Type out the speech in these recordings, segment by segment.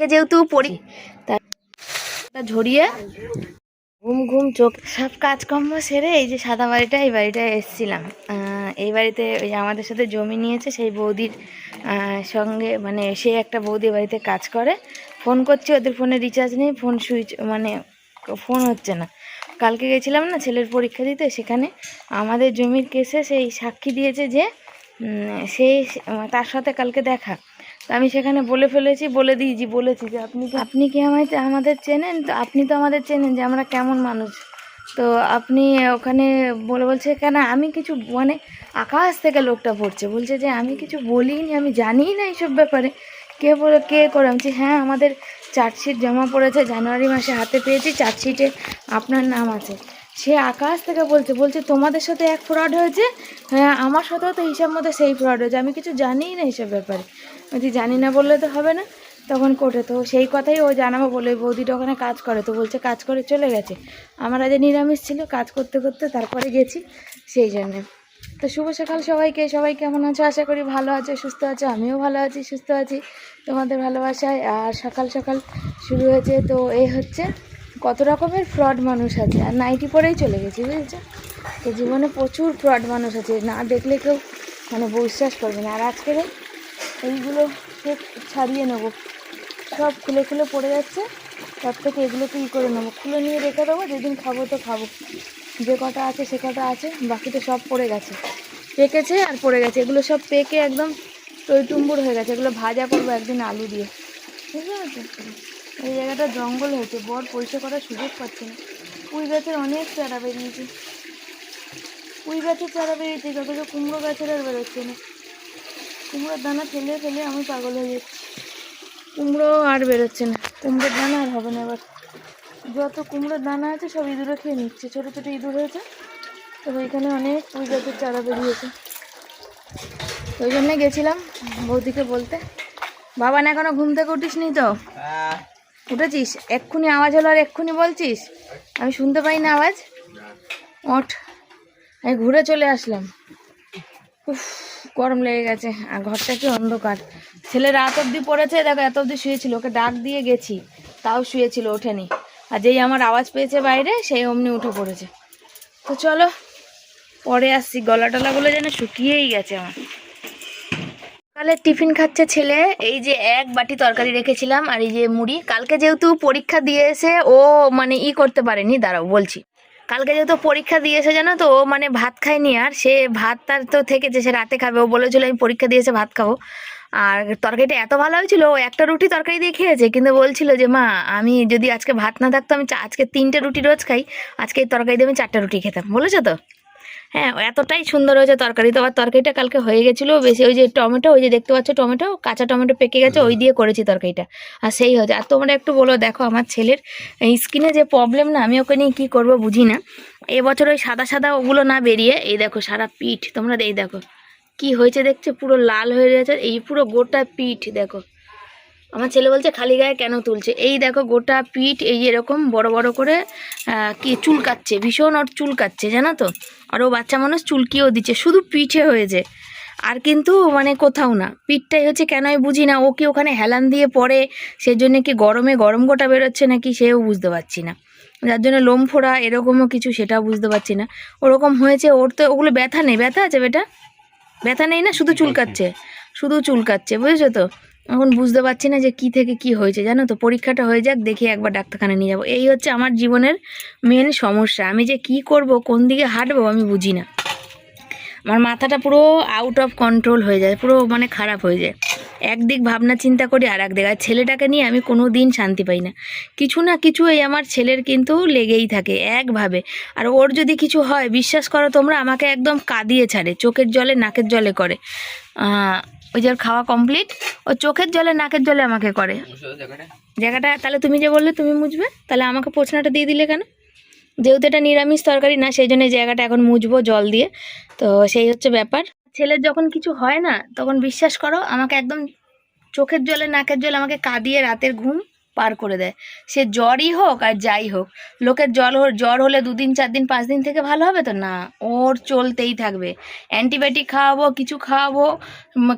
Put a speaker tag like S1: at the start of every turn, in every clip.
S1: কে যেহেতু পড়ি তা- ঝরিয়ে ঘুম ঘুম চোখ সব কাজকর্ম সেরে এই যে সাদা বাড়িটা এই বাড়িটায় এসেছিলাম। এই বাড়িতে ওই যে আমাদের সাথে জমি নিয়েছে সেই বৌদির সঙ্গে মানে সে একটা বৌদি বাড়িতে কাজ করে। ফোন করছি ওদের ফোনে রিচার্জ নেই ফোন সুইচ মানে ফোন হচ্ছে না। কালকে গেছিলাম না ছেলের পরীক্ষা দিতে সেখানে আমাদের জমির কেসে সেই সাক্ষী দিয়েছে যে সেই তার সাথে কালকে দেখা। আমি সেখানে বলে ফেলেছি, বলে দিয়েছি, বলেছি যে আপনি আপনি কি আমায় আমাদের চেনেন? তো আপনি তো আমাদের চেনেন যে আমরা কেমন মানুষ। তো আপনি ওখানে বলে বলছে, কেন আমি কিছু মানে আকাশ থেকে লোকটা পড়ছে। বলছে যে, আমি কিছু বলিনি, আমি জানি না এইসব ব্যাপারে। কে বলে, কে করে? আমি হ্যাঁ আমাদের চার্জশিট জমা পড়েছে, জানুয়ারি মাসে হাতে পেয়েছি, চার্জশিটে আপনার নাম আছে। সে আকাশ থেকে বলছে বলছে, তোমাদের সাথে এক ফ্রড হয়েছে? হ্যাঁ আমার সাথেও তো হিসাব মতো সেই ফ্রড হয়েছে। আমি কিছু জানিই না এইসব ব্যাপারে। বলছি, জানি না বললে তো হবে না। তখন কোর্টে তো সেই কথাই ও জানাব বলে, বৌদিটা ওখানে কাজ করে। তো বলছে, কাজ করে চলে গেছে। আমার আজ নিরামিষ ছিল, কাজ করতে করতে তারপরে গেছি, সেই জন্যে। তো শুভ সকাল সবাইকে, সবাই কেমন আছো? আশা করি ভালো আছো, সুস্থ আছো, আমিও ভালো আছি, সুস্থ আছি তোমাদের ভালোবাসায়। আর সকাল সকাল শুরু হয়েছে, তো এই হচ্ছে কত রকমের ফ্রড মানুষ আছে। আর নাইটি পরেই চলে গেছি, বুঝেছ? তো জীবনে প্রচুর ফ্রড মানুষ আছে, না দেখলে কেউ মানে বিশ্বাস করবে না। আর আজকে এইগুলো সব ছাড়িয়ে নেব। সব খুলে খুলে পড়ে যাচ্ছে, তার থেকে এগুলোকে ই করে নেব। খুলে নিয়ে রেখে দেবো, যেদিন খাব তো খাব। যে কটা আছে সে কটা আছে বাকি তো সব পড়ে গেছে। পেকেছে আর পড়ে গেছে। এগুলো সব পেকে একদম টইটুম্বুর হয়ে গেছে। এগুলো ভাজা করব একদিন আলু দিয়ে। বুঝতে পারছ এই জায়গাটা জঙ্গল হয়েছে। বর পরিষ্কার করার সুযোগ পাচ্ছে না। পুঁই গাছের অনেক চারা বেরিয়েছে। পুঁই গাছের চারা বেরিয়েছে। যত কুমড়ো গাছের আর বেরোচ্ছে না। কুমড়োর দানা ফেলে ফেলে আমি পাগল হয়ে যাচ্ছি। কুমড়ো আর বেরোচ্ছে না। কুমড়োর দানা আর হবে না এবার। যত কুমড়োর দানা আছে সব ইঁদুরে খেয়ে নিচ্ছে। ছোটো ছোটো ইঁদুর হয়েছে। তো ওইখানে অনেক পুঁই গাছের চারা বেরিয়েছে। তো ওই জন্যে গেছিলাম বৌদিকে বলতে। বাবা না এখনও ঘুম থেকে উঠিস নি তো উঠেছিস? এক্ষুনি আওয়াজ হলো আর এক্ষুনি বলছিস? আমি শুনতে পাই না আওয়াজ। ওঠ। আমি ঘুরে চলে আসলাম। উফ। গরম লেগে গেছে, আর ঘরটা কি অন্ধকার। ছেলে রাত অবধি পড়েছে, দেখো এত অবধি শুয়েছিল, ওকে ডাক দিয়ে গেছি, তাও শুয়েছিল, ওঠেনি। আর যেই আমার আওয়াজ পেয়েছে বাইরে, সেই অমনি উঠে পড়েছে। তো চলো, পরে আসছি গলা টলাগুলো যেন শুকিয়েই গেছে আমার। সকালে টিফিন খাচ্ছে ছেলে, এই যে এক বাটি তরকারি রেখেছিলাম, আর এই যে মুড়ি। কালকে যেহেতু পরীক্ষা দিয়ে এসে ও মানে ই করতে পারেনি, দাঁড়াও বলছি। কালকে যেহেতু পরীক্ষা দিয়েছে, জানো তো, ও মানে ভাত খায়নি আর, সে ভাত তার তো থেকেছে, সে রাতে খাবে। ও বলেছিল, আমি পরীক্ষা দিয়েছে, ভাত খাব আর তরকারিটা এত ভালো হয়েছিল, ও একটা রুটি তরকারি দিয়ে খেয়েছে, কিন্তু বলছিল যে, মা, আমি যদি আজকে ভাত না থাকতো, আমি আজকে তিনটে রুটি রোজ খাই, আজকে এই তরকারি দিয়ে আমি চারটে রুটি খেতাম। বলেছ তো? হ্যাঁ এতটাই সুন্দর হয়েছে তরকারি তো। আবার তরকারিটা কালকে হয়ে গেছিল বেশি ওই যে টমেটো ওই যে দেখতে পাচ্ছ টমেটো কাঁচা টমেটো পেকে গেছে ওই দিয়ে করেছি তরকারিটা। আর সেই হয়েছে। আর তোমরা একটু বলো দেখো আমার ছেলের স্কিনে যে প্রবলেম না আমি ওকে নিয়ে কী করব বুঝি না। এবছর ওই সাদা সাদা ওগুলো না বেরিয়ে এই দেখো সারা পিঠ তোমরা এই দেখো কি হয়েছে দেখছ? পুরো লাল হয়ে গেছে এই পুরো গোটা পিঠ দেখো। আমার ছেলে বলছে খালি গায়ে কেন তুলছে? এই দেখো গোটা পিঠ এই এরকম বড় বড় করে কি চুলকাচ্ছে ভীষণ ওর চুলকাচ্ছে জানো তো? আর ও বাচ্চা মানুষ চুলকিয়েও দিচ্ছে শুধু পিঠে হয়েছে। আর কিন্তু মানে কোথাও না পিঠটাই হচ্ছে কেন আমি বুঝি না ও কি ওখানে হেলান দিয়ে পড়ে সেজন্য কি গরমে গরম গোটা বেরোচ্ছে নাকি সেও বুঝতে পারছি না। যার জন্য লোম ফোড়া এরকমও কিছু সেটাও বুঝতে পারছি না। ওরকম হয়েছে ওর তো ওগুলো ব্যথা নেই ব্যথা আছে বেটা? ব্যথা নেই না শুধু চুলকাচ্ছে শুধু চুলকাচ্ছে বুঝেছ তো? এখন বুঝতে পারছি না যে কি থেকে কি হয়েছে, জানো তো? পরীক্ষাটা হয়ে যাক, দেখি একবার ডাক্তারখানে নিয়ে যাব। এই হচ্ছে আমার জীবনের মেন সমস্যা। আমি যে কি করব, কোন দিকে হাঁটবো, আমি বুঝি না। আমার মাথাটা পুরো আউট অফ কন্ট্রোল হয়ে যায়, পুরো মানে খারাপ হয়ে যায়। একদিক ভাবনা চিন্তা করি আর একদিক আর ছেলেটাকে নিয়ে আমি কোনো দিন শান্তি পাই না। কিছু না কিছু এই আমার ছেলের কিন্তু লেগেই থাকে, একভাবে। আর ওর যদি কিছু হয়, বিশ্বাস করো তোমরা, আমাকে একদম কাঁদিয়ে ছাড়ে, চোখের জলে, নাকের জলে করে। ওই যে খাওয়া কমপ্লিট ও চোখের জলে, নাকের জলে আমাকে করে। জায়গাটা, তাহলে তুমি যে বললে তুমি মুছবে, তাহলে আমাকে পোছনাটা দিয়ে দিলে কেন? যেহেতু এটা নিরামিষ তরকারি না, সেই জন্য জায়গাটা এখন মুছবো জল দিয়ে। তো সেই হচ্ছে ব্যাপার। ছেলের যখন কিছু হয় না, তখন বিশ্বাস করো, আমাকে একদম চোখের জলে, নাকের জলে আমাকে কাঁদিয়ে রাতের ঘুম পার করে দেয়। সে জ্বরই হোক আর যাই হোক, লোকের জল জ্বর হলে দুদিন চার দিন পাঁচ দিন থেকে ভালো হবে তো? না, ওর চলতেই থাকবে। অ্যান্টিবায়োটিক খাওয়াবো, কিছু খাওয়াবো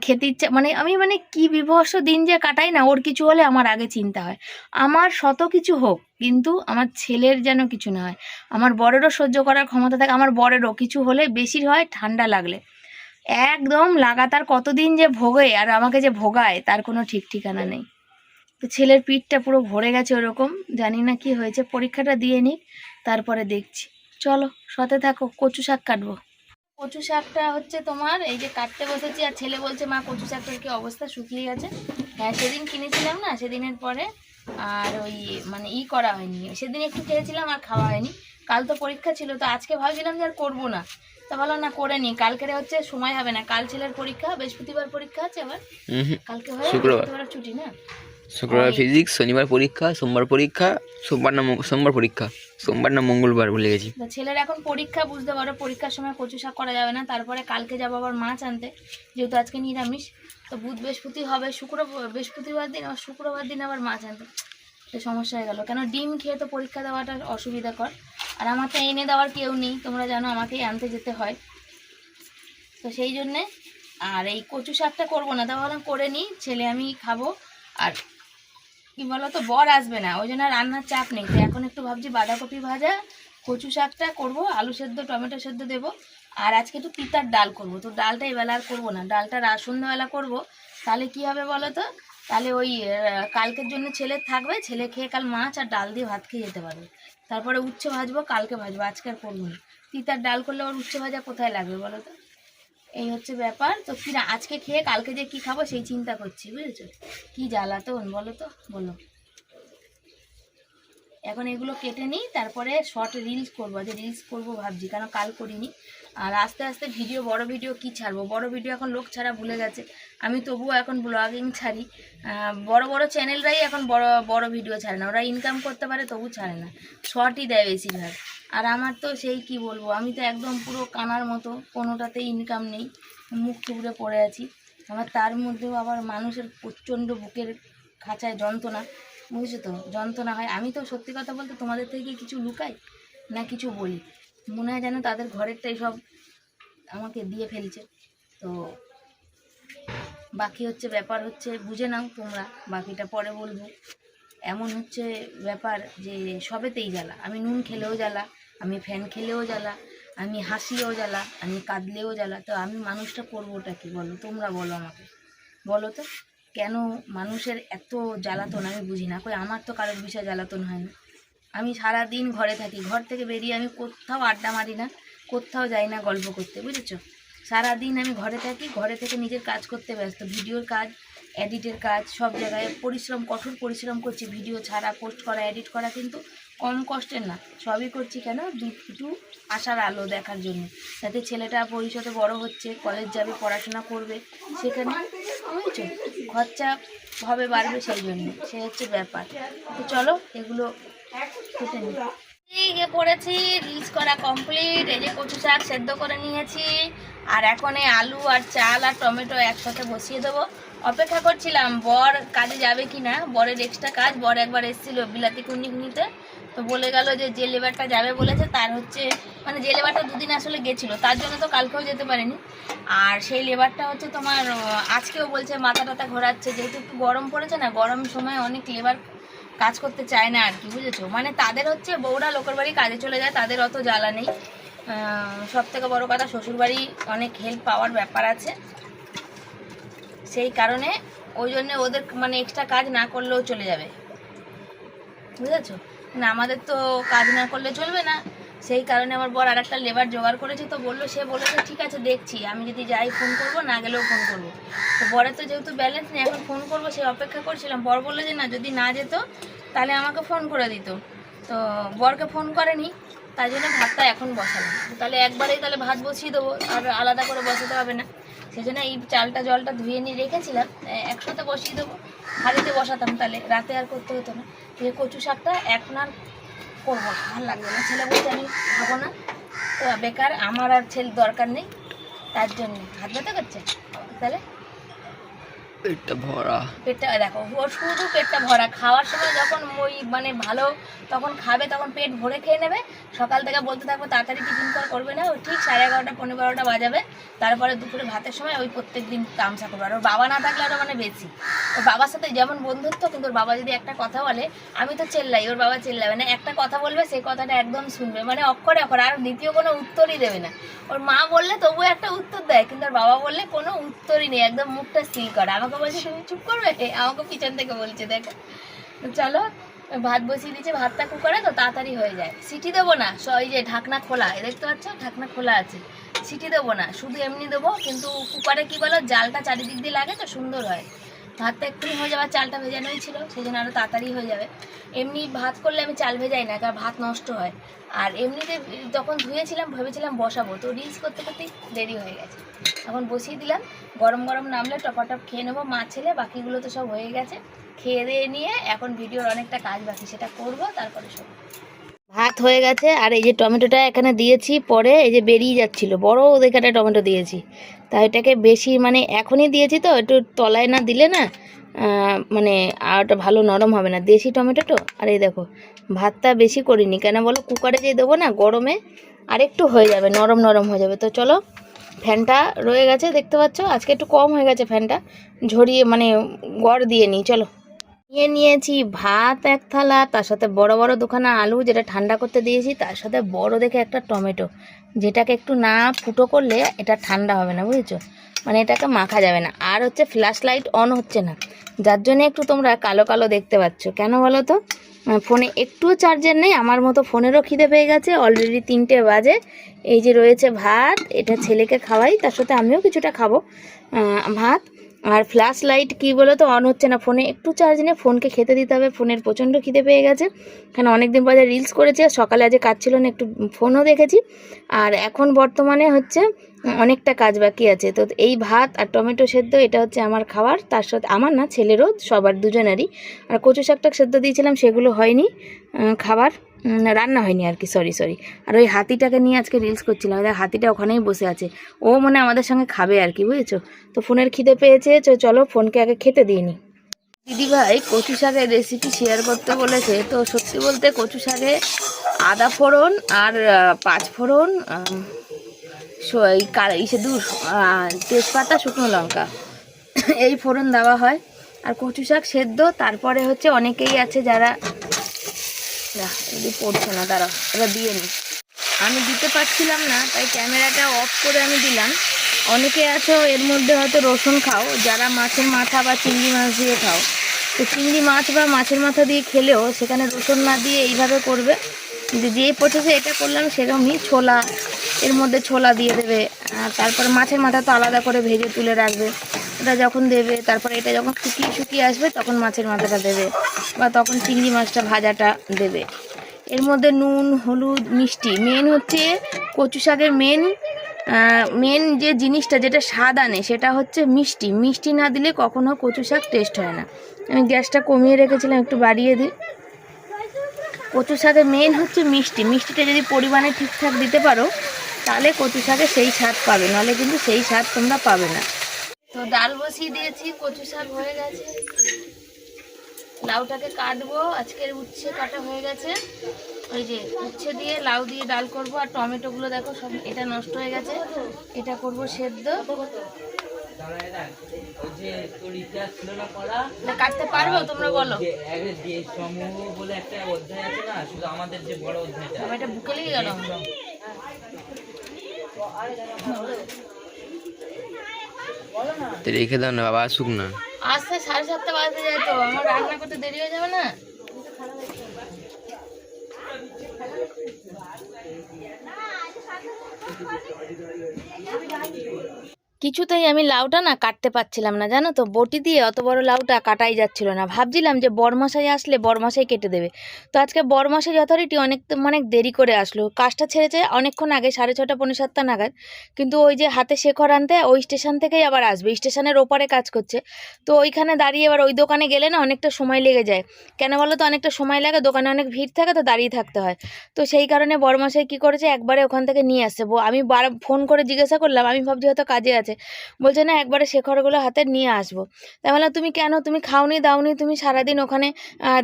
S1: খেতে ইচ্ছা মানে আমি মানে কি বিভৎস দিন যে কাটাই না, ওর কিছু হলে আমার আগে চিন্তা হয়। আমার শত কিছু হোক, কিন্তু আমার ছেলের যেন কিছু না হয়। আমার বরেরও সহ্য করার ক্ষমতা থাকে, আমার বরেরও কিছু হলে বেশি হয় ঠান্ডা লাগলে। একদম লাগাতার কতদিন যে ভোগে, আর আমাকে যে ভোগায়, তার কোনো ঠিক ঠিকানা নেই। তো ছেলের পিঠটা পুরো ভরে গেছে ওরকম জানি না কি হয়েছে পরীক্ষাটা দিয়ে নিক তারপরে দেখছি। চলো সতে থাকো কচু শাক কাটবো। কচু শাকটা হচ্ছে তোমার এই যে কাটতে বসেছি আর ছেলে বলছে মা কচু শাকটার কি অবস্থা? শুকিয়ে গেছে? হ্যাঁ সেদিন কিনেছিলাম না সেদিনের পরে আর ওই মানে ই করা হয়নি। সেদিন একটু খেয়েছিলাম আর খাওয়া হয়নি। কাল তো পরীক্ষা ছিল তো আজকে ভাবছিলাম যে আর করব না। তা ভালো না করে নি। কালকের হচ্ছে সময় হবে না কাল ছেলের পরীক্ষা বৃহস্পতিবার পরীক্ষা আছে আবার। কালকে হয়
S2: শুক্রবার।
S1: ছুটি না?
S2: শুক্রবার ফিজিক্স শনিবার পরীক্ষা সোমবার পরীক্ষা সোমবার না সোমবার পরীক্ষা সোমবার না মঙ্গলবার ভুলে গেছি।
S1: ছেলের এখন পরীক্ষা বুঝতে পারো পরীক্ষার সময় কচু শাক করা যাবে না তারপরে কালকে যাব আবার মাছ আনতে যেহেতু আজকে নিরামিষ তো বুধ বৃহস্পতি হবে শুক্র বৃহস্পতিবার দিন আবার শুক্রবার দিন আবার মাছ আনতে। তো সমস্যা হয়ে গেল। কেন ডিম খেয়ে তো পরীক্ষা দেওয়াটা অসুবিধা কর আর আমার তো এনে দেওয়ার কেউ নেই তোমরা জানো আমাকেই আনতে যেতে হয়। তো সেই জন্যে আর এই কচু শাকটা করব না তা ভাবলাম করে নিই ছেলে আমি খাব আর কি বলো তো বর আসবে না। ওই জন্য রান্নার চাপ নেই। তো এখন একটু ভাবছি বাঁধাকপি ভাজা, কচু শাকটা করব, আলু সেদ্ধ, টমেটো সেদ্ধ দেবো। আর আজকে একটু পিতার ডাল করব। তো ডালটা এবেলা আর করব না। ডালটা সন্ধ্যাবেলা করব। তাহলে কি হবে বলো তো তাহলে ওই কালকের জন্য ছেলে থাকবে। ছেলে খেয়ে কাল মাছ আর ডাল দিয়ে ভাত খেয়ে যেতে পারবে। তারপরে উচ্ছে ভাজবো, কালকে ভাজবো। আজকে আর করব না। তিতার ডাল করলে ওর উচ্ছে ভাজা কোথায় লাগবে বলো তো এই হচ্ছে ব্যাপার। তো কি আজকে খেয়ে কালকে যে কি খাব সেই চিন্তা করছি, বুঝেছ? কি জ্বালাতন, বলো তো, বলো। এখন এগুলো কেটে নিই, তারপরে শর্ট রিলস করব। যে রিলস করব ভাবছি, কেন কাল করিনি। আর আস্তে আস্তে ভিডিও, বড় ভিডিও কি ছাড়বো? বড় ভিডিও এখন লোক ছাড়া ভুলে গেছে। আমি তবুও এখন ব্লগিং ছাড়ি। বড় বড় চ্যানেলরাই এখন বড় বড় ভিডিও ছাড়ে না। ওরা ইনকাম করতে পারে, তবু ছাড়ে না। শর্টই দেয় বেশিরভাগ। আর আমার তো সেই কি বলব, আমি তো একদম পুরো কানার মতো, কোনোটাতে ইনকাম নেই, মুখ টুকরে পড়ে আছি। আমার তার মধ্যেও আবার মানুষের প্রচণ্ড বুকের খাঁচায় যন্ত্রণা, বুঝেছ তো? যন্ত্রণা হয়। আমি তো সত্যি কথা বলতে তোমাদের থেকে কিছু লুকাই? না কিছু বলি। মনে হয় যেন তাদের ঘরেরটাই সব আমাকে দিয়ে ফেলছে। তো বাকি হচ্ছে ব্যাপার হচ্ছে, বুঝে নাও তোমরা, বাকিটা পরে বলব। এমন হচ্ছে ব্যাপার যে সবেতেই জ্বালা। আমি নুন খেলেও জ্বালা। আমি ফ্যান খেলেও জ্বালা, আমি হাসিও জ্বালা, আমি কাঁদলেও জ্বালা। তো আমি মানুষটা করবোটা কি বলো? তোমরা বলো আমাকে। বলো তো, কেন মানুষের এত জ্বালাতন আমি বুঝি না? কই, আমার তো কারোর বিষয়ে জ্বালাতন হয় না। আমি সারা দিন ঘরে থাকি, ঘর থেকে বেরিয়ে আমি কোথাও আড্ডা মারি না, কোথাও যাই না গল্প করতে, বুঝেছ? সারা দিন আমি ঘরে থাকি, ঘরে থেকে নিজের কাজ করতে ব্যস্ত, ভিডিওর কাজ, এডিটের কাজ, সব জায়গায় পরিশ্রম, কঠোর পরিশ্রম করছি, ভিডিও ছাড়া, পোস্ট করা, এডিট করা, কিন্তু কম কষ্টের না। সবই করছি কেন? দুটো আশার আলো দেখার জন্য। যাতে ছেলেটা ভবিষ্যতে বড় হচ্ছে কলেজ যাবে, পড়াশোনা করবে, সেখানে বুঝেছ? খরচা হবে বাড়বে সেই জন্য। সে হচ্ছে ব্যাপার। তো চলো, এগুলো কেটে নিই। এই পড়েছি, রিলস করা কমপ্লিট এই যে কচু শাক সেদ্ধ করে নিয়েছি, আর এখন এই আলু আর চাল আর টমেটো একসাথে বসিয়ে দেবো। অপেক্ষা করছিলাম, বর কাজে যাবে কি না বরের এক্সট্রা কাজ, বর একবার এসেছিল বিলাতি কুন্নি তো বলে গেল যে যে লেবারটা যাবে বলেছে, তার হচ্ছে মানে যে লেবারটা দুদিন আসলে গেছিল, তার জন্য তো কালকেও যেতে পারেনি। আর সেই লেবারটা হচ্ছে তোমার আজকেও বলছে মাথা টাথা ঘোরাচ্ছে, যেহেতু একটু গরম পড়েছে না, গরম সময় অনেক লেবার কাজ করতে চায় না আর কি, বুঝেছ? মানে তাদের হচ্ছে বউরা লোকের বাড়ি কাজে চলে যায়, তাদের অত জ্বালা নেই। সব থেকে বড়ো কথা শ্বশুরবাড়ি অনেক হেল্প পাওয়ার ব্যাপার আছে। সেই কারণে ওই জন্য ওদের মানে এক্সট্রা কাজ না করলেও চলে যাবে। বুঝেছ? না, আমাদের তো কাজ না করলে চলবে না। সেই কারণে আমার বর আর একটা লেবার জোগাড় করেছে, তো বলল, সে বলেছে ঠিক আছে, দেখছি। আমি যদি যাই ফোন করব, না গেলেও ফোন করব। তো বরের তো যেহেতু ব্যালেন্স নেই, এখন ফোন করব, সে অপেক্ষা করছিলাম। বর বলল যে, না, যদি না যেত, তাহলে আমাকে ফোন করে দিত। তো বরকে ফোন করেনি তাই জন্য ভাতটা এখন বসালাম। তাহলে একবারেই তাহলে ভাত বসিয়ে দেবো, আর আলাদা করে বসাতে হবে না। সেই জন্য এই চালটা, জলটা ধুয়ে নিয়ে রেখেছিলাম একসাথে বসিয়ে দেবো। হাড়িতে বসাতাম, তাহলে রাতে আর করতে হতো না। যে কচু শাকটা এখন আর করব ভালো লাগবে না। ছেলে বলতে আমি খাব না। তো বেকার, আমার আর ছেলে দরকার নেই, তার জন্য। হাত ব্যথা করছে? তাহলে
S2: পেটটা ভরা।
S1: পেটটা, দেখো শুধু পেটটা ভরা। খাওয়ার সময় যখন ওই মানে ভালো তখন খাবে, তখন পেট ভরে খেয়ে নেবে। সকাল থেকে বলতে থাকব, তাড়াতাড়ি টিফিন কর করবে না। ওই ঠিক সাড়ে এগারোটা পনেরো বারোটা বাজাবে। তারপরে দুপুরে ভাতের সময় ওই প্রত্যেক দিন তামসা করবে। আর ওর বাবা না থাকলে আরও মানে বেশি। ওর বাবার সাথে যেমন বন্ধুত্ব, কিন্তু ওর বাবা যদি একটা কথা বলে, আমি তো চেল্লাই, ওর বাবা চেল্লাবে না একটা কথা বলবে সেই কথাটা একদম শুনবে। মানে অক্ষরে অক্ষরে, আর দ্বিতীয় কোনো উত্তরই দেবে না। ওর মা বললে তবুও একটা উত্তর দেয়, কিন্তু ওর বাবা বললে কোনো উত্তরই নেই। একদম মুখটা সিল করে। আমাকে বলছে, তুমি চুপ করবে আমাকে পিছন থেকে বলছে, দেখ, চলো, ভাত বসিয়ে দিচ্ছে ভাতটা কুকারে, তো তাড়াতাড়ি হয়ে যায়। সিটি দেবো না ওই যে ঢাকনা খোলা দেখতে পাচ্ছ? ঢাকনা খোলা আছে। সিটি দেবো না, শুধু এমনি দেবো, কিন্তু কুকারে কি বলো, জালটা চারিদিক দিয়ে লাগে, তো সুন্দর হয়। ভাতটা এক্ষুনি হয়ে যাবে চালটা ভেজানোই ছিল সেই জন্য আরও তাড়াতাড়ি হয়ে যাবে। এমনি ভাত করলে আমি চাল ভেজাই না, কারণ ভাত নষ্ট হয়। আর এমনিতে যখন ধুয়েছিলাম, ভেবেছিলাম বসাবো, তো রিলস করতে করতেই দেরি হয়ে গেছে। এখন বসিয়ে দিলাম, গরম গরম নামলে টপাটপ খেয়ে নেব, মা ছেলে, বাকিগুলো তো সব হয়ে গেছে। খেয়ে দিয়ে নিয়ে এখন ভিডিওর অনেকটা কাজ বাকি, সেটা করব, তারপরে সব ভাত হয়ে গেছে, আর এই যে টমেটোটা এখানে দিয়েছি, পরে এই যে বেরিয়ে যাচ্ছিল। বড় ওদের এখানে টমেটো দিয়েছি। তাই এটাকে বেশি মানে এখনই দিয়েছি তো, একটু তলায় না দিলে না মানে আর ওটা ভালো নরম হবে না। দেশি টমেটো তো? আর এই দেখো, ভাতটা বেশি করিনি। কেন বলো? কুকারে যে দেবো না, গরমে আর একটু হয়ে যাবে, নরম নরম হয়ে যাবে। তো চলো, ফ্যানটা রয়ে গেছে, দেখতে পাচ্ছ? আজকে একটু কম হয়ে গেছে ফ্যানটা। ঝরিয়ে মানে গড় দিয়ে নিই, চলো। নিয়ে নিয়েছি, ভাত এক থালা, তার সাথে বড় বড় দুখানা আলু যেটা ঠান্ডা করতে দিয়েছি, তার সাথে বড় দেখে একটা টমেটো। যেটাকে একটু না ফুটো করলে এটা ঠান্ডা হবে না, বুঝেছ? মানে এটাকে মাখা যাবে না। আর হচ্ছে ফ্ল্যাশ লাইট অন হচ্ছে না। যার জন্য একটু তোমরা কালো কালো দেখতে পাচ্ছ। কেন বলো তো? ফোনে একটুও চার্জার নেই, আমার মতো ফোনেরও খিদে পেয়ে গেছে। অলরেডি তিনটে বাজে। এই যে রয়েছে ভাত, এটা ছেলেকে খাওয়াই, তার সাথে আমিও কিছুটা খাব। ভাত আর ফ্ল্যাশ লাইট কী বলো তো অন হচ্ছে না ফোনে একটু চার্জ নেই ফোনকে খেতে দিতে হবে ফোনের প্রচণ্ড খিদে পেয়ে গেছে। কারণ অনেকদিন পরে রিলস করেছে, আর সকালে আজকে কাজ ছিল না, একটু ফোনও দেখেছি। আর এখন বর্তমানে হচ্ছে অনেকটা কাজ বাকি আছে। তো এই ভাত আর টমেটো সেদ্ধ, এটা হচ্ছে আমার খাবার তার সাথে আমার না, ছেলেরও, সবার দুজনেরই। আর কচু শাকটা সেদ্ধ দিয়েছিলাম, সেগুলো হয়নি খাবার। রান্না হয়নি আর কি সরি সরি আর ওই হাতিটাকে নিয়ে আজকে রিলস করছিলাম দেখ হাতিটা ওখানেই বসে আছে। ও মনে আমাদের সঙ্গে খাবে আর কি, বুঝেছ? তো ফোনের খিদে পেয়েছে চলো ফোনকে আগে খেতে দিয়ে নি। দিদি ভাই কচু শাকের রেসিপি শেয়ার করতে বলেছে, তো সত্যি বলতে কচু শাকে আদা ফোড়ন আর পাঁচ ফোড়ন ইসে দু তেজপাতা, শুকনো লঙ্কা, এই ফোড়ন দেওয়া হয়। আর কচু শাক সেদ্ধ, তারপরে হচ্ছে অনেকেই আছে যারা যদি পড়ছে না তারা এবার দিয়ে নি। আমি দিতে পারছিলাম না, তাই ক্যামেরাটা অফ করে আমি দিলাম। অনেকে আছো, এর মধ্যে হয়তো রসুন খাও, যারা মাছের মাথা বা চিংড়ি মাছ দিয়ে খাও। তো চিংড়ি মাছ বা মাছের মাথা দিয়ে খেলেও সেখানে রসুন না দিয়ে এইভাবে করবে। যে প্রসেসে এটা করলাম সেরকমই ছোলা এর মধ্যে ছোলা দিয়ে দেবে। তারপরে মাছের মাথা তো আলাদা করে ভেজে তুলে রাখবে। এটা যখন দেবে, তারপরে এটা যখন শুকিয়ে শুকিয়ে আসবে, তখন মাছের মাথাটা দেবে বা তখন চিংড়ি মাছটা ভাজাটা দেবে। এর মধ্যে নুন, হলুদ, মিষ্টি। মেন হচ্ছে কচু শাকের মেন মেন যে জিনিসটা যেটা স্বাদ আনে, সেটা হচ্ছে মিষ্টি। মিষ্টি না দিলে কখনো কচু শাক টেস্ট হয় না। আমি গ্যাসটা কমিয়ে রেখেছিলাম, একটু বাড়িয়ে দিই। কচু শাকের মেন হচ্ছে মিষ্টি। মিষ্টিটা যদি পরিমাণে ঠিকঠাক দিতে পারো তাহলে কচু শাকে সেই স্বাদ পাবে নাহলে কিন্তু সেই স্বাদ তোমরা পাবে না। তো ডাল বসিয়ে দিয়েছি কচু শাক হয়ে গেছে। লাউটাকে কাটবো আজকের উচ্ছে কাটা হয়ে গেছে। ওই যে উচ্ছে দিয়ে লাউ দিয়ে ডাল করব আর টমেটোগুলো দেখো সব এটা নষ্ট হয়ে গেছে। এটা করব সেদ্ধ। কাটতে পারব তোমরা বলো?
S3: বলে একটা অধ্যায় আছে না শুধু আমাদের যে বড় অধ্যায়টা।
S1: এটা বুকে লেগে গেল।
S2: রেখে দাও না বাবা আসুক না।
S1: আসতে সাড়ে সাতটা বাজতে যায় তো আমার রান্না করতে দেরি হয়ে যাবে না? কিছুতেই আমি লাউটা না কাটতে পারছিলাম না, জানো তো? বটি দিয়ে অত বড় লাউটা কাটাই যাচ্ছিল না। ভাবছিলাম যে বরমশাই আসলে বরমশাই কেটে দেবে। তো আজকে বরমশাই যথারীতি অনেক অনেক দেরি করে আসলো। কাজটা ছেড়েছে অনেকক্ষণ আগে, সাড়ে ছটা পৌনে সাতটা নাগাদ। কিন্তু ওই যে হাতে শেখর আনতে, ওই স্টেশন থেকেই আবার আসবে। স্টেশনের ওপারে কাজ করছে। তো ওইখানে দাঁড়িয়ে এবার ওই দোকানে গেলে না অনেকটা সময় লেগে যায়। কেন বলো তো? অনেকটা সময় লাগে, দোকানে অনেক ভিড় থাকে তো দাঁড়িয়ে থাকতে হয়। তো সেই কারণে বড়মশাই কী করেছে? একবারে ওখান থেকে নিয়ে আসছে। আমি বার ফোন করে জিজ্ঞাসা করলাম, আমি ভাবছি হয়তো কাজে আছে। গেছে বলছে, না, একবারে শেখরগুলো হাতে নিয়ে আসব। তাই বললাম, তুমি কেন? তুমি খাওনি, দাওনি, তুমি সারাদিন ওখানে, আ-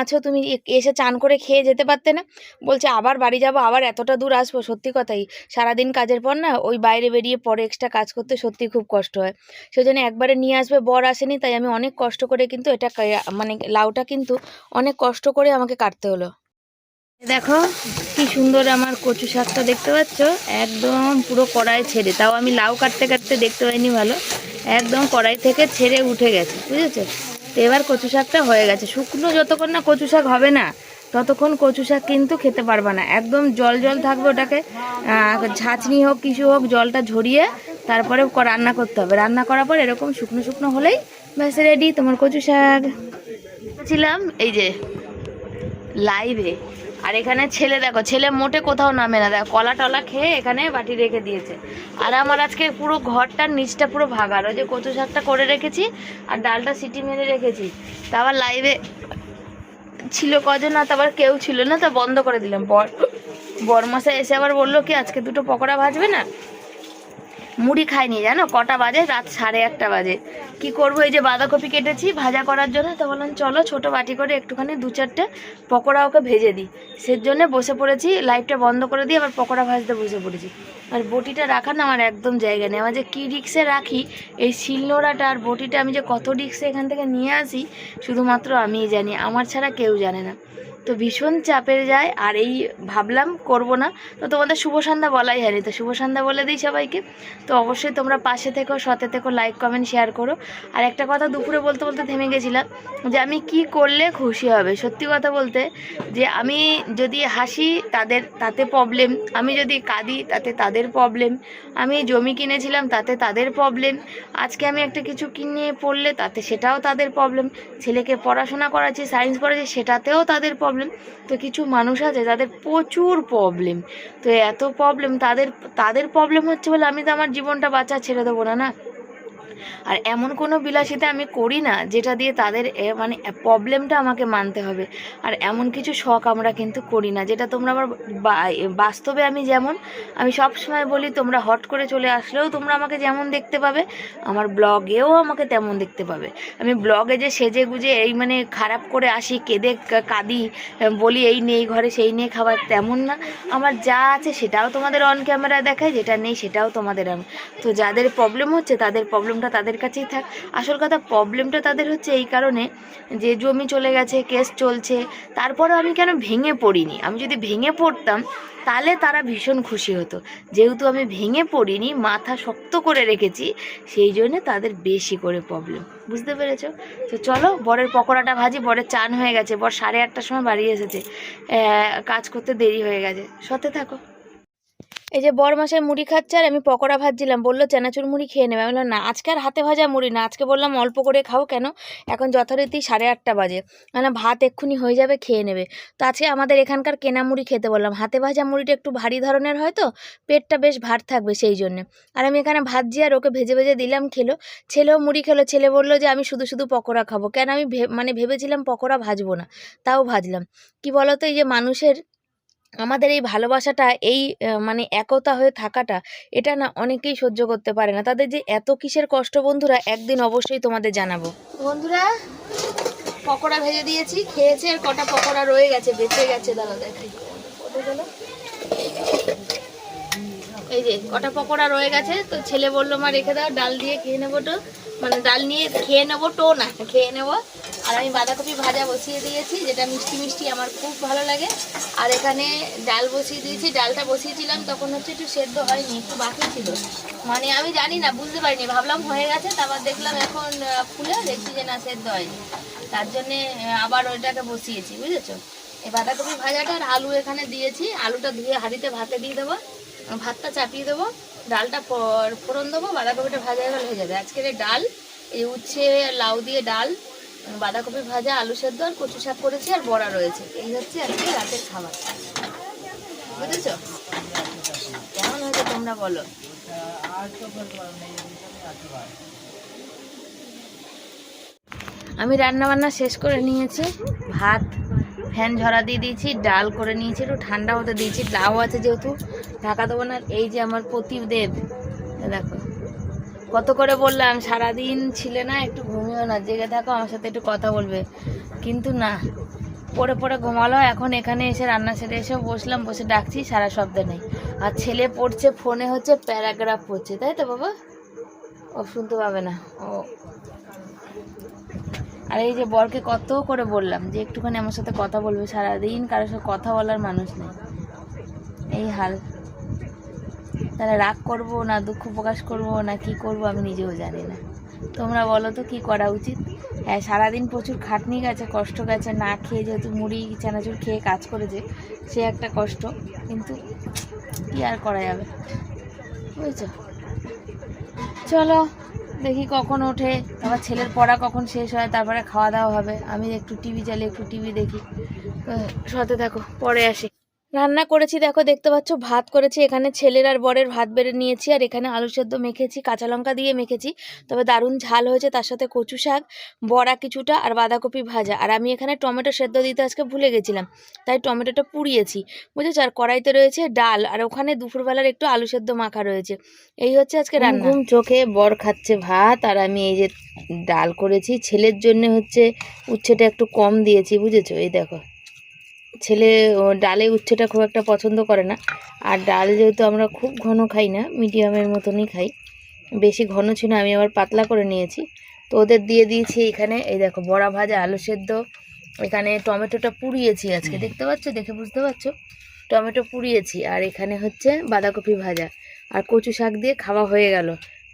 S1: আছো, তুমি এসে চান করে খেয়ে যেতে পারতে না? বলছে, আবার বাড়ি যাব, আবার এতটা দূর আসব, সত্যি কথাই। সারাদিন কাজের পর না, ওই বাইরে বেরিয়ে পরে এক্সট্রা কাজ করতে সত্যি খুব কষ্ট হয়। সেই জন্য একবারে নিয়ে আসবে, বর আসেনি, তাই আমি অনেক কষ্ট করে কিন্তু এটা মানে লাউটা কিন্তু অনেক কষ্ট করে আমাকে কাটতে হলো। দেখো, কি সুন্দর আমার কচু শাকটা দেখতে পাচ্ছ? একদম পুরো কড়াই ছেড়ে। তাও আমি লাউ কাটতে কাটতে দেখতে পাইনি ভালো। একদম কড়াই থেকে ছেড়ে উঠে গেছে, বুঝেছ? তো এবার কচু শাকটা হয়ে গেছে। শুকনো যতক্ষণ না কচু শাক হবে না, ততক্ষণ কচু শাক কিন্তু খেতে পারবে না। একদম জল জল থাকবে ওটাকে। ঝাঁচনি হোক কিছু হোক, জলটা ঝরিয়ে তারপরে রান্না করতে হবে। রান্না করার পর এরকম শুকনো শুকনো হলেই ব্যাস রেডি তোমার কচু শাক। ছিলাম এই যে লাইভে আর এখানে ছেলে দেখো, ছেলে মোটে কোথাও নামে না। দেখো, কলা টলা খেয়ে এখানে বাটি রেখে দিয়েছে। আর আমার আজকে পুরো ঘরটার নিচটা পুরো ভাগার ওই যে কচু শাকটা করে রেখেছি, আর ডালটা সিটি মেরে রেখেছি। তা আবার লাইভে ছিল কজন না তারপর কেউ ছিল না, তা বন্ধ করে দিলাম। বর বরমশাই এসে আবার বলল কি, আজকে দুটো পকোড়া ভাজবে না? মুড়ি খাইনি, জানো? কটা বাজে? রাত সাড়ে একটা বাজে। কি করব? এই যে বাঁধাকপি কেটেছি, ভাজা করার জন্য। তো বললাম, চলো ছোট বাটি করে একটুখানি দু চারটে পকোড়া ওকে ভেজে দিই। সের জন্য বসে পড়েছি, লাইটটা বন্ধ করে দিয়ে আবার পকোড়া ভাজতে বসে পড়েছি। আর বটিটা রাখার না আমার একদম জায়গা নেই। আমার যে কী রিক্সে রাখি, এই শিলনোড়াটা আর বটিটা আমি যে কত রিক্সে এখান থেকে নিয়ে আসি, শুধুমাত্র আমিই জানি। আমার ছাড়া কেউ জানে না। তো ভীষণ চাপের যায়, আর এই ভাবলাম করব না। তো তোমাদের শুভ সন্ধ্যা বলাই হয়নি, তো শুভ সন্ধ্যা বলে দিই সবাইকে। তো অবশ্যই তোমরা পাশে থেকো সতে থেকো লাইক কমেন্ট শেয়ার করো। আর একটা কথা দুপুরে বলতে বলতে থেমে গেছিলাম, যে আমি কি করলে খুশি হবে? সত্যি কথা বলতে, যে আমি যদি হাসি তাদের, তাতে প্রবলেম আমি যদি কাঁদি তাতে তাদের প্রবলেম আমি জমি কিনেছিলাম তাতে তাদের প্রবলেম আজকে আমি একটা কিছু কিনে পড়লে তাতে সেটাও তাদের প্রবলেম ছেলেকে পড়াশোনা করাচ্ছি সায়েন্স পড়াচ্ছি, সেটাতেও তাদের প্রবলেম তো কিছু মানুষ আছে যাদের প্রচুর প্রবলেম তো এত প্রবলেম তাদের তাদের প্রবলেম হচ্ছে বলে আমি তো আমার জীবনটা বাঁচা ছেড়ে দেবো না না? আর এমন কোনো বিলাসিতা আমি করি না যেটা দিয়ে তাদের মানে প্রবলেমটা আমাকে মানতে হবে। আর এমন কিছু শখ আমরা কিন্তু করি না, যেটা তোমরা আবার বা- বাস্তবে আমি যেমন, আমি সব সময় বলি তোমরা হট করে চলে আসলেও তোমরা আমাকে যেমন দেখতে পাবে, আমার ব্লগেও আমাকে তেমন দেখতে পাবে। আমি ব্লগে যে সেজে গুজে এই মানে খারাপ করে আসি, কেঁদে কাঁদি বলি এই নেই ঘরে, সেই নেই খাবার, তেমন না। আমার যা আছে সেটাও তোমাদের অন ক্যামেরা দেখায়, যেটা নেই সেটাও তোমাদের আম- তো যাদের প্রবলেম হচ্ছে, তাদের প্রবলেমটা তাদের কাছেই থাক। আসল কথা, প্রবলেমটা তাদের হচ্ছে এই কারণে যে জমি চলে গেছে, কেস চলছে, তারপরেও আমি কেন ভেঙে পড়িনি? আমি যদি ভেঙে পড়তাম, তাহলে তারা ভীষণ খুশি হতো। যেহেতু আমি ভেঙে পড়িনি, মাথা শক্ত করে রেখেছি, সেই জন্য তাদের বেশি করে প্রবলেম। বুঝতে পেরেছ? তো চলো, বরের পকোড়াটা ভাজি, বরের চান হয়ে গেছে। বর সাড়ে আটটার সময় বাড়ি এসেছে। কাজ করতে দেরি হয়ে গেছে। সতে থাকো। এই যে বর মাসে মুড়ি খাচ্ছে আর আমি পকোড়া ভাজছিলাম, বলল চানাচুর মুড়ি খেয়ে নেবে। আমি বললাম, না, আজকে আর হাতে ভাজা মুড়ি না, আজকে বললাম অল্প করে খাও কেন? এখন যথারীতি সাড়ে আটটা বাজে। মানে ভাত এক্ষুনি হয়ে যাবে, খেয়ে নেবে। তো আজকে আমাদের এখানকার কেনা মুড়ি খেতে বললাম। হাতে ভাজা মুড়িটা একটু ভারী ধরনের হয় তো, পেটটা বেশ ভার থাকবে সেই জন্য। আর আমি এখানে ভাজছি আর ওকে ভেজে ভেজে দিলাম খেলো। ছেলেও মুড়ি খেলো, ছেলে বলল যে, আমি শুধু শুধু পকোড়া খাব। কেন আমি মানে ভেবেছিলাম পকোড়া ভাজবো না, তাও ভাজলাম। কি বলতো, এই যে মানুষের আমাদের এই ভালোবাসাটা, এই মানে একতা হয়ে থাকাটা, এটা না অনেকেই সহ্য করতে পারে না। তাদের যে এত কিসের কষ্ট বন্ধুরা, একদিন অবশ্যই তোমাদের জানাব। বন্ধুরা, পকোড়া ভেজে দিয়েছি, খেয়েছে, আর কটা পকোড়া রয়ে গেছে, বেঁচে গেছে দাদা দেখাই। এই যে, কটা পকোড়া রয়ে গেছে, তো ছেলে বলল, মা, রেখে দাও, ডাল দিয়ে খেয়ে নেব তো। মানে ডাল নিয়ে খেয়ে নেব টো না খেয়ে নেব। আর আমি বাঁধাকপি ভাজা বসিয়ে দিয়েছি, যেটা মিষ্টি মিষ্টি আমার খুব ভালো লাগে। আর এখানে ডাল বসিয়ে দিয়েছি, ডালটা বসিয়েছিলাম, তখন হচ্ছে একটু সেদ্ধ হয়নি, একটু বাকি ছিল। মানে আমি জানি না, বুঝতে পারিনি, ভাবলাম হয়ে গেছে, তারপর দেখলাম এখন ফুলে, দেখছি যে না, সেদ্ধ হয়নি। তার জন্যে আবার ওইটাকে বসিয়েছি, বুঝেছ? এই বাঁধাকপি ভাজাটা আর আলু এখানে দিয়েছি, আলুটা ধুয়ে হাঁড়িতে ভাতে দিয়ে দেবো। ভাতটা চাপিয়ে দেবো, ডালটা ফোড়ন দেবো, বাঁধাকপিটা ভাজা গেলে হয়ে যাবে। আজকের ডাল, এই উচ্ছে, লাউ দিয়ে ডাল, বাঁধাকপি ভাজা, আলু সেদ্ধ, আর কচু শাক করেছি, আর বড়া রয়েছে। এই হচ্ছে আজকে রাতের খাবার। বুঝেছ? কেমন হয়েছে তোমরা বলো? আমি রান্না বান্না শেষ করে নিয়েছি। ভাত ফ্যান ঝরা দিয়ে দিয়েছি, ডাল করে নিয়েছি একটু ঠান্ডা হতে দিয়েছি লাউ আছে যেহেতু, ঢাকা দেবো না, এই যে আমার প্রতিদেব দেখো। কত করে বললাম, সারাদিন ছিলে না, একটু ঘুমিও না, জেগে থাকো, আমার সাথে একটু কথা বলবে। কিন্তু না পরে পরে ঘুমালো, এখন এখানে এসে রান্না সেরে এসে বসলাম, বসে ডাকছি, সারা শব্দ নেই। আর ছেলে পড়ছে, ফোনে হচ্ছে, প্যারাগ্রাফ পড়ছে, তাই তো বাবা? ও শুনতে পাবে না, ও আর এই যে বরকে কত করে বললাম যে একটুখানি আমার সাথে কথা বলবে, সারাদিন কারোর সাথে কথা বলার মানুষ নেই। এই হাল। তাহলে রাগ করব না, দুঃখ প্রকাশ করব না, কি করব আমি নিজেও জানি না। তোমরা বলো তো কি করা উচিত? হ্যাঁ সারাদিন প্রচুর খাটনি গেছে, কষ্ট গেছে, না খেয়ে যেহেতু মুড়ি, চানাচুর খেয়ে কাজ করেছে, সে একটা কষ্ট, কিন্তু কি আর করা যাবে? বুঝেছ? চলো। দেখি কখন ওঠে আবার ছেলের পড়া কখন শেষ হয়, তারপরে খাওয়া দাওয়া হবে। আমি একটু টিভি চালিয়ে একটু টিভি দেখি। সাথে থাকো, পরে আসি। রান্না করেছি দেখো দেখতে পাচ্ছ ভাত করেছি এখানে ছেলের আর বরের ভাত বেড়ে নিয়েছি আর এখানে আলু সেদ্ধ মেখেছি কাঁচা লঙ্কা দিয়ে মেখেছি তবে দারুণ ঝাল হয়েছে তার সাথে কচু শাক বড়া কিছুটা আর বাঁধাকপি ভাজা আর আমি এখানে টমেটো সেদ্ধ দিতে আজকে ভুলে গেছিলাম তাই টমেটোটা পুড়িয়েছি বুঝেছ আর কড়াইতে রয়েছে ডাল আর ওখানে দুপুরবেলার একটু আলু সেদ্ধ মাখা রয়েছে এই হচ্ছে আজকে রান্না। ঘুম চোখে বর খাচ্ছে ভাত আর আমি এই যে ডাল করেছি ছেলের জন্য হচ্ছে উচ্ছেটা একটু কম দিয়েছি বুঝেছ এই দেখো। ছেলে ডালে উচ্ছেটা খুব একটা পছন্দ করে না। আর ডাল যেহেতু আমরা খুব ঘন খাই না মিডিয়ামের মতনই খাই বেশি ঘন ছিল আমি আবার পাতলা করে নিয়েছি। তো ওদের দিয়ে দিয়েছি এখানে এই দেখো বড়া ভাজা আলু সেদ্ধ। এখানে টমেটোটা পুড়িয়েছি আজকে দেখতে পাচ্ছ? দেখে বুঝতে পারছ? টমেটো পুড়িয়েছি আর এখানে হচ্ছে বাঁধাকপি ভাজা। আর কচু শাক দিয়ে খাওয়া হয়ে গেল।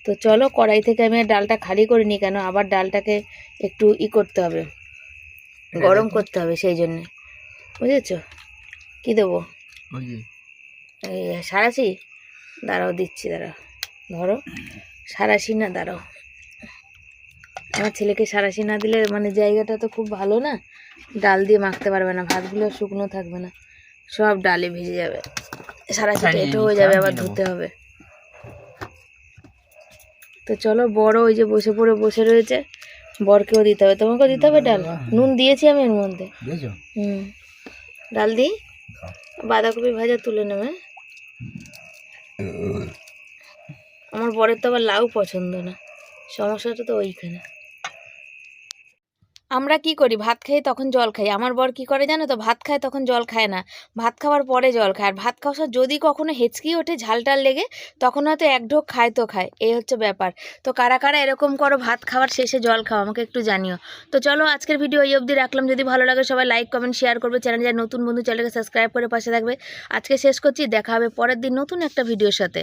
S1: তো চলো কড়াই থেকে আমি আর ডালটা খালি করে নিই কেন আবার ডালটাকে একটু ই করতে হবে গরম করতে হবে সেই জন্যে। বুঝেছ? কী দেবো? এই সারাশি? দাঁড়াও দিচ্ছি দাঁড়াও। ধরো। সারাশি না দাঁড়াও। আমার ছেলেকে সারাশি না দিলে মানে জায়গাটা তো খুব ভালো না? ডাল দিয়ে মাখতে পারবে না ভাতগুলো শুকনো থাকবে না। সব ডালে ভিজে যাবে।
S2: ছাড়িয়ে
S1: এটো হয়ে যাবে আবার ধুতে হবে। তো চলো বড় ওই যে বসে পড়ে বসে রয়েছে। বরকেও দিতে হবে। তোমাকেও দিতে হবে ডাল? নুন দিয়েছি আমি এর মধ্যে। হুম। ডাল দিই বাঁধাকপি ভাজা তুলে নেবে। আমার বরের তো আবার লাউ পছন্দ না সমস্যাটা তো ওইখানে। আমরা কি করি? ভাত খেয়ে তখন জল খাই। আমার বর কি করে জানো তো? ভাত খায় তখন জল খায় না। ভাত খাওয়ার পরে জল খায়। আর ভাত খাওয়ার যদি কখনো হেঁচকি ওঠে, ঝাল টাল লেগে, তখন হয়তো এক ঢোক খায় তো খায়। এই হচ্ছে ব্যাপার। তো কারা কারা এরকম করো ভাত খাওয়ার শেষে জল খাও, আমাকে একটু জানিও। তো চলো আজকের ভিডিও এই অবধি রাখলাম। যদি ভালো লাগে সবাই লাইক কমেন্ট শেয়ার করবে। চ্যানেল যারা নতুন বন্ধু চ্যানেলকে সাবস্ক্রাইব করে পাশে থাকবে। আজকে শেষ করছি। দেখা হবে পরের দিন নতুন একটা ভিডিওর সাথে।